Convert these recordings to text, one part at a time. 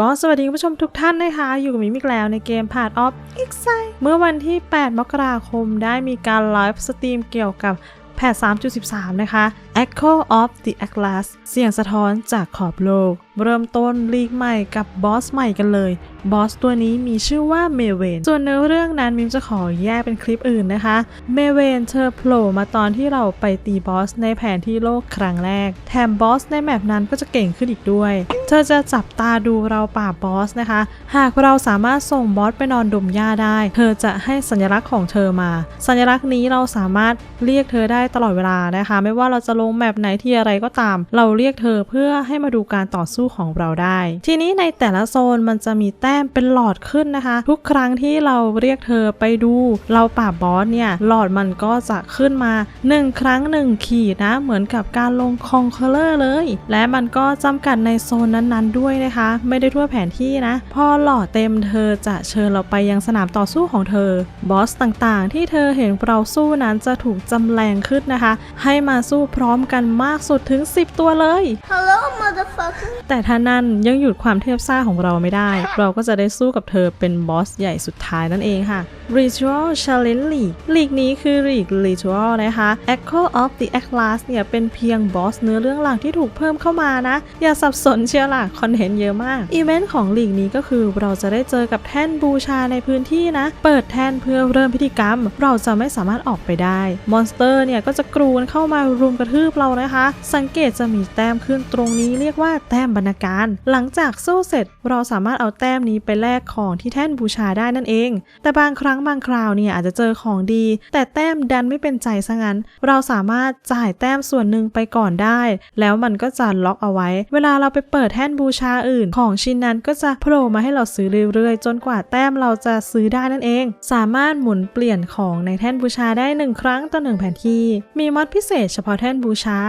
ก็สวัสดีคุณผู้ชมทุกท่านนะคะ อยู่กับมิมิกแล้วในเกมผ่านออฟอีกไซเมื่อวันที่ 8 มกราคมได้มีการไลฟ์สตรีมเกี่ยวกับแพท3.13 นะคะ Echo of the Atlas เสียงสะท้อนจากขอบโลก เริ่มต้นลีกใหม่กับบอสใหม่กันเลย บอสตัวนี้มีชื่อว่าเมเวนส่วนเนื้อเรื่องนั้นมิมจะขอแยกเป็นคลิปอื่นนะคะ เมเวนเธอโผล่มาตอนที่เราไปตีบอสในแผนที่โลกครั้งแรก แถมบอสในแมปนั้นก็จะเก่งขึ้นอีกด้วย เธอจะจับตาดูเราป่าบบอสนะคะ หากเราสามารถส่งบอสไปนอนดมหญ้าได้ เธอจะให้สัญลักษณ์ของเธอมา สัญลักษณ์นี้เราสามารถเรียกเธอได้ตลอดเวลานะคะ ไม่ว่าเราจะลงแมปไหนที่อะไรก็ตาม เราเรียกเธอเพื่อให้มาดูการต่อสู้ของเราได้ ทีนี้ในแต่ละโซนมันจะมีแต้มเป็นหลอดขึ้นนะคะ ทุกครั้งที่เราเรียกเธอไปดู เราป่าบบอสเนี่ยหลอดมันก็จะขึ้นมา 1 ครั้ง 1 ขีดนะ เหมือนกับการลงคองเคอร์เลอร์เลยและมันก็จำกัดในโซนนั้นๆด้วยนะคะ ไม่ได้ทั่วแผนที่นะ พอหลอดเต็มเธอจะเชิญเราไปยังสนามต่อสู้ของเธอ บอสต่างๆ ที่เธอเห็นเราสู้นั้นจะถูกจำแรงขึ้นนะคะ ให้มาสู้พร้อมกันมากสุดถึง 10 ตัวเลย Hello, motherfucker. แต่ถ้านั่นยังหยุดความเทพซ่าของเราไม่ได้ เราก็จะได้สู้กับเธอเป็นบอสใหญ่สุดท้ายนั่นเองค่ะ Ritual Challenge League ลีกนี้คือลีก Ritual นะคะ Echo of the Atlas เนี่ยเป็นเพียงบอสเนื้อเรื่องหลักที่ถูกเพิ่มเข้ามานะ อย่าสับสนเชียวล่ะคอนเทนต์เยอะมาก อีเวนต์ของลีกนี้ก็คือเราจะได้เจอกับแท่นบูชาในพื้นที่นะ เปิดแท่นเพื่อเริ่มพิธีกรรม เราจะไม่สามารถออกไปได้ มอนสเตอร์เนี่ยก็จะกรูนเข้ามารุมกระทืบเรานะคะ สังเกตจะมีแต้มขึ้นตรงนี้เรียกว่าแต้มบรรณาการ หลังจากสู้เสร็จ เราสามารถเอาแต้มนี้ไปแลกของที่แท่นบูชาได้นั่นเอง แต่บางครั้งบางคราวเนี่ยอาจจะเจอของดี แต่แต้มดันไม่เป็นใจซะงั้น เราสามารถจ่ายแต้มส่วนหนึ่งไปก่อนได้ แล้วมันก็จะล็อกเอาไว้ เวลาเราไปเปิดแท่นบูชาอื่น ของชิ้นนั้นก็จะโผล่มาให้เราซื้อเรื่อยๆ จนกว่าแต้มเราจะซื้อได้นั่นเอง สามารถหมุนเปลี่ยนของในแท่นบูชาได้หนึ่งครั้งต่อหนึ่งแผนที่ มีมอดพิเศษเฉพาะแท่นบูชา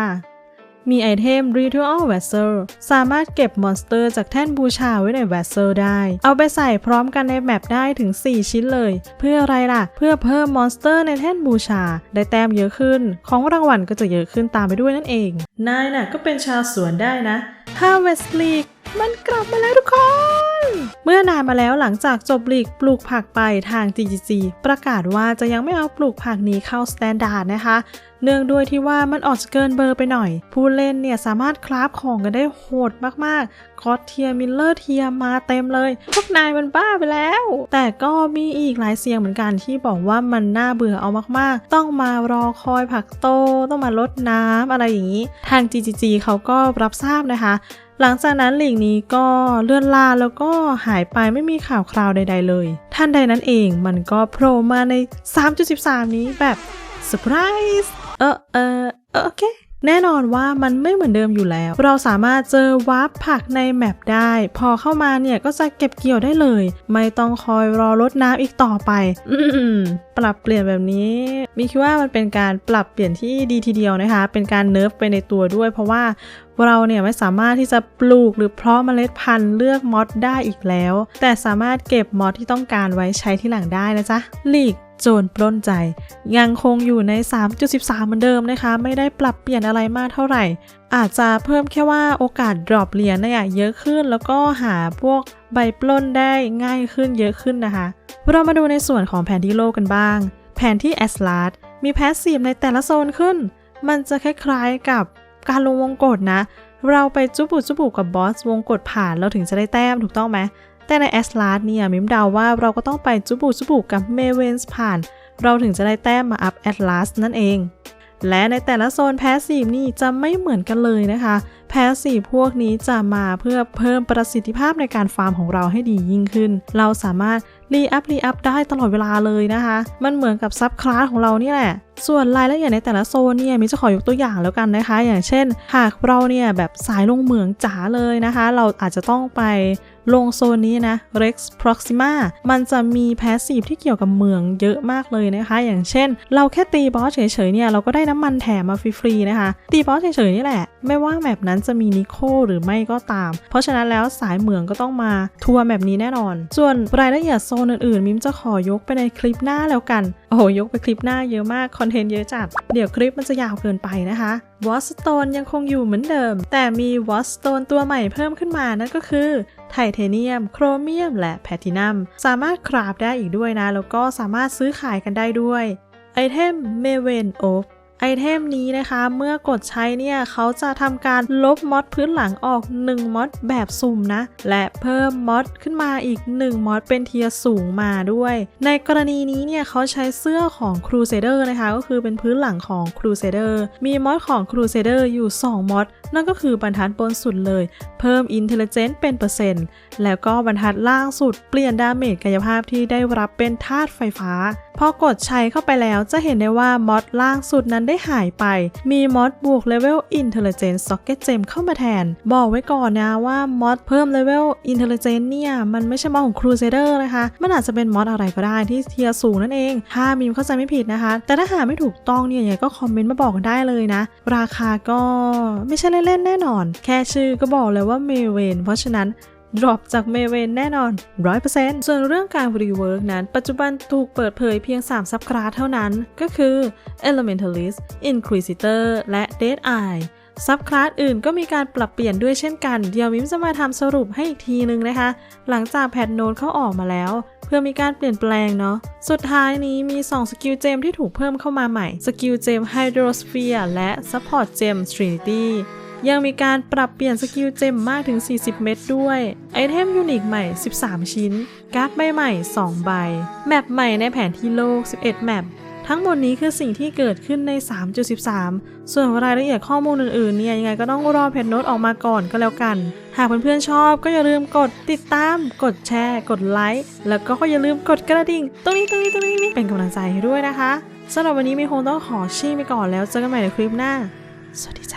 มีไอเทม Ritual Vessel สามารถเก็บมอนสเตอร์จากแท่นบูชาไว้ใน Vessel ได้ เอาไปใส่พร้อมกันในแมปได้ถึง 4 ชิ้นเลย เพื่ออะไรล่ะ เพื่อเพิ่มมอนสเตอร์ในแท่นบูชา ได้แต้มเยอะขึ้น ของรางวัลก็จะเยอะขึ้นตามไปด้วยนั่นเอง นายน่ะก็เป็นชาวสวนได้นะ ถ้าเวสลีย์ มันกลับมาแล้วทุกคน เมื่อนานมาแล้วหลังจากจบลีกปลูกผักไปทาง TGC ประกาศว่าจะยังไม่เอาปลูกผักนี้เข้าสแตนดาร์ดนะคะ เนื่องด้วยที่ว่ามันออกจะเกินเบอร์ไปหน่อย ผู้เล่นเนี่ยสามารถคราฟของกันได้โหดมากๆคอสเทียมิลเลอร์เทียมาเต็มเลย พวกนายมันบ้าไปแล้ว แต่ก็มีอีกหลายเสียงเหมือนกันที่บอกว่ามันน่าเบื่อเอามากๆ ต้องมารอคอยผักโต ต้องมาลดน้ำอะไรอย่างนี้ ทาง GGG เขาก็รับทราบนะคะ หลังจากนั้นหลีกนี้ก็เลื่อนลาแล้วก็หายไปไม่มีข่าวคราวใด ๆ เลย ท่านใดนั้นเองมันก็โผล่มาใน 3.13 นี้แบบเซอร์ไพรส์เออเออโอเคแน่นอนว่ามันไม่เหมือนเดิมอยู่แล้ว เราสามารถเจอวาร์ปผักในแมปได้ พอเข้ามาเนี่ยก็จะเก็บเกี่ยวได้เลย ไม่ต้องคอยรอรดน้ำอีกต่อไปปรับเปลี่ยนแบบนี้มีคิดว่ามันเป็นการปรับเปลี่ยนที่ดีทีเดียวนะคะ เป็นการเนิร์ฟไปในตัวด้วย เพราะว่า เราเนี่ยไม่สามารถที่จะปลูกหรือเพาะเมล็ดพันธุ์เลือกมอดได้อีกแล้ว แต่สามารถเก็บมอดที่ต้องการไว้ใช้ที่หลังได้นะจ๊ะลีกโจรปล้นใจ ยังคงอยู่ใน 3.13 เหมือนเดิมนะคะ ไม่ได้ปรับเปลี่ยนอะไรมากเท่าไหร่ อาจจะเพิ่มแค่ว่าโอกาสดรอปเหรียญเนี่ยเยอะขึ้น แล้วก็หาพวกใบปล้นได้ง่ายขึ้นเยอะขึ้นนะคะ เรามาดูในส่วนของแผนที่โลกกันบ้าง แผนที่แอสลาดมีแพสซีฟในแต่ละโซนขึ้น มันจะคล้ายๆกับ การลงวงกดนะ เราไปจุบุจุบุกับบอสวงกดผ่านเราถึงจะได้แต้มถูกต้องไหมแต่ในแอสลาดเนี่ยมิมเดาว่าเราก็ต้องไปจุบุจุบุกับเมเวนส์ผ่าน เราถึงจะได้แต้มมาอัพแอตลาสนั่นเอง และในแต่ละโซนแพสซีฟนี่จะไม่เหมือนกันเลยนะคะ แพสซีฟพวกนี้จะมาเพื่อเพิ่มประสิทธิภาพในการฟาร์มของเราให้ดียิ่งขึ้น เราสามารถรีอัพรีอัพได้ตลอดเวลาเลยนะคะ มันเหมือนกับซับคลาสของเรานี่แหละ ส่วนรายละเอียดในแต่ละโซนเนี่ยมิจะขอยกตัวอย่างแล้วกันนะคะ อย่างเช่น หากเราเนี่ยแบบสายลงเหมืองจ๋าเลยนะคะ เราอาจจะต้องไป ลงโซนนี้นะ Rex Proxima มันจะมีแพสซีฟที่เกี่ยวกับเมืองเยอะมากเลยนะคะ อย่างเช่น เราแค่ตีบอสเฉยๆเนี่ยเราก็ได้น้ำมันแถมมาฟรีๆนะคะ ตีบอสเฉยๆนี่แหละ ไม่ว่าแมปนั้นจะมีนิโคหรือไม่ก็ตาม เพราะฉะนั้นแล้วสายเมืองก็ต้องมาทัวร์แมปนี้แน่นอน ส่วนรายละเอียดโซนอื่นๆ มิมจะขอยกไปในคลิปหน้าแล้วกันโอ้โห ยกไปคลิปหน้าเยอะมาก คอนเทนต์เยอะจัด เดี๋ยวคลิปมันจะยาวเกินไปนะคะวอสโตนยังคงอยู่เหมือนเดิม แต่มีวอสโตนตัวใหม่เพิ่มขึ้นมานั่นก็คือไทเทเนียม โครเมียม และแพทินัม สามารถคราฟได้อีกด้วยนะ แล้วก็สามารถซื้อขายกันได้ด้วยไอเทมเมเวนโอฟ ไอเทมนี้นะคะเมื่อกดใช้เนี่ยเขาจะทำการลบมอดพื้นหลังออก 1มอดแบบสุ่มนะ และเพิ่มมอดขึ้นมาอีก 1มอดเป็นเทียสูงมาด้วย ในกรณีนี้เนี่ยเขาใช้เสื้อของ Crusader นะคะ ก็คือเป็นพื้นหลังของ Crusader มีมอดของ Crusader อยู่ 2มอดนั่นก็คือบรรทัดบนสุดเลย เพิ่ม i n t e l l i g e n c เป็นเปอร์เซ็นต์แล้วก็บรรทัดล่างสุดเปลี่ยนดาเมจกายภาพที่ได้รับเป็นธาตุไฟฟ้า พอกดใช้เข้าไปแล้วจะเห็นได้ว่ามอดล่างสุดนั้นได้หายไป มีมอดบวกเลเวล Intelligence Socket Gem เข้ามาแทน บอกไว้ก่อนนะว่ามอดเพิ่มเลเวล Intelligence เนี่ย มันไม่ใช่มอดของ Crusader นะคะ มันอาจจะเป็นมอดอะไรก็ได้ที่เทียสูงนั่นเอง ถ้ามีมเข้าใจไม่ผิดนะคะ แต่ถ้าหาไม่ถูกต้องเนี่ยยังไงก็คอมเมนต์มาบอกกันได้เลยนะ ราคาก็ไม่ใช่เล่นๆแน่นอน แค่ชื่อก็บอกเลยว่าเมเวนเพราะฉะนั้น ดรอปจากเมเวนแน่นอน 100%ส่วนเรื่องการรีเวิร์กนั้น ปัจจุบันถูกเปิดเผยเพียง 3 ซับคลาสเท่านั้น ก็คือ Elementalist Inquisitor และ Dead Eye ซับคลาสอื่นก็มีการปรับเปลี่ยนด้วยเช่นกัน เดี๋ยวมิมจะมาทำสรุปให้อีกทีนึงนะคะ หลังจากแพทโน้ตเขาออกมาแล้ว เพื่อมีการเปลี่ยนแปลงเนาะ สุดท้ายนี้มี 2 สกิลเจมที่ถูกเพิ่มเข้ามาใหม่ สกิลเจม Hydrosphere และ Support Gem Trinity ยังมีการปรับเปลี่ยนสกิลเจมมากถึง 40 เม็ดด้วย ไอเทมยูนิคใหม่ 13 ชิ้น การ์ดใบใหม่ 2 ใบ แมปใหม่ในแผนที่โลก 11 แมปทั้งหมดนี้คือสิ่งที่เกิดขึ้นใน 3.13 ส่วนรายละเอียดข้อมูลอื่นๆเนี่ยยังไงก็ต้องรอเพจโน้ตออกมาก่อนก็แล้วกัน หากเพื่อนๆชอบก็อย่าลืมกดติดตาม กดแชร์ กดไลค์ แล้วก็อย่าลืมกดกระดิ่ง ตรงนี้ตรงนี้ตรงนี้เป็นกำลังใจให้ด้วยนะคะสำหรับวันนี้มีคงต้องขอชี้ไปก่อนแล้วเจอกันใหม่ในคลิปหน้า สวัสดีจ้ะ